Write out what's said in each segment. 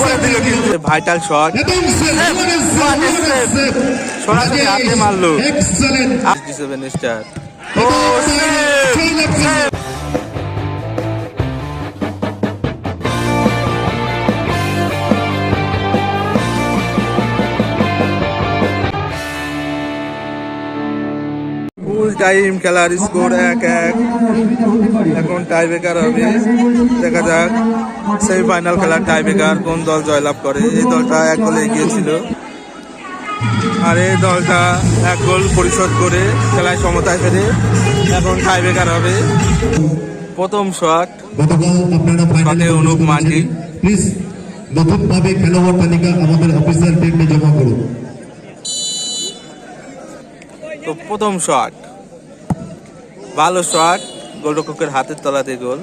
করে দিল কিন্তু। ভাইটাল শট সরাসরি হাতে মারলো। স্টার ও টাইম খেলার স্কোর এক এক। এখন টাই ব্রেকার হবে। দেখা যাক সেমিফাইনাল খেলার টাই ব্রেকার কোন দল জয়লাভ করে। এই দলটা এক গোলে এগিয়েছিল। আর এই দলটা এক গোল পরিশোধ করে খেলায় সমতায় ফেরে। এখন টাই ব্রেকার হবে। প্রথম শট অনুপ মান্ডি। প্লিজ নতুনভাবে খেলোয়াড় তালিকা আমাদের অফিসিয়াল টিমে জমা করুন। তো প্রথম শট ভালো শট গোলরক্ষকের হাতের তলাতে গোল।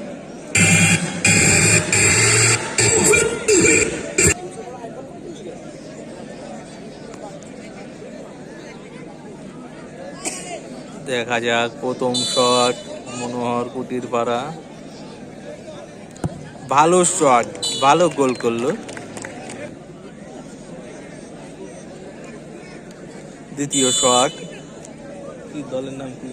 দেখা যাক, প্রথম শট মনোহর কুটির পাড়া ভালো শট ভালো গোল করল। দ্বিতীয় শট কি দলের নাম কি?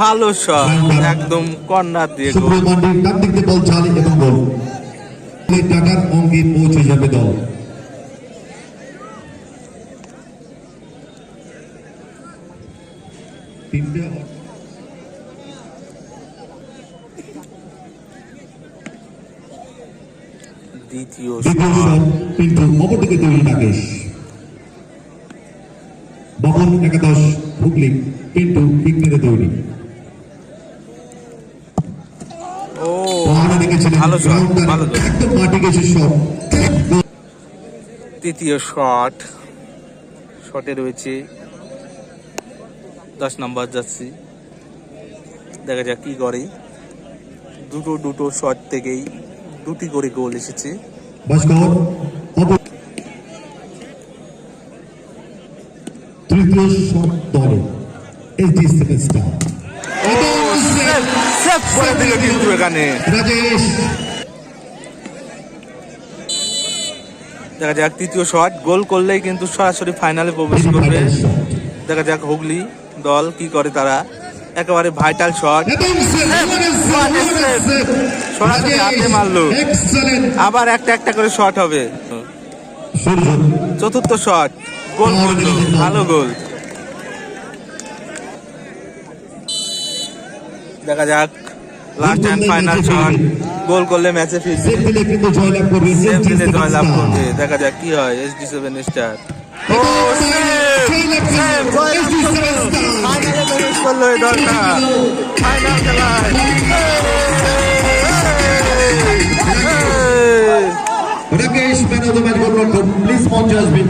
ভালো শট একদম কর্নার দিয়ে ডান দিক দিয়ে বল চালি এবং গোল। টাকার পৌঁছে যাবে দল। তিনটে দ্বিতীয় কিন্তু তৈরি বহন একাদশ হুগলি কিন্তু পিকনিকে তৈরি। ও ভালো শট ভালো তৃতীয় শট শটে রয়েছে দশ নম্বর যাচ্ছি দেখা যাক কি করে। দুটো দুটো শট থেকেই দুটি করে গোল এসেছে। তৃতীয় শট দলে সেভেন স্টার করে দিল কিন্তু এখানে দেখা যাক তৃতীয় শট গোল করলেই কিন্তু সরাসরি ফাইনালে প্রবেশ করবে। দেখা যাক হুগলি দল কি করে তারা। একেবারে ভাইটাল শট সরাসরি হাতে মারলো। আবার একটা একটা করে শট হবে। চতুর্থ শট গোল করল। ভালো গোল। দেখা যাক। Last and final shot goal করলে ম্যাচে ফিরবে। দিলে কিন্তু জয়লাভ করবে সেভ দিলে জয়লাভ করবে। দেখা যাক কি হয় এসডি সেভেন স্টার ও জয়লাভ সেভেন স্টার। ফাইনালে প্রবেশ করল এই দলটা। ফাইনাল খেলায়। Rakesh man of the match goal please মঞ্চে আসবেন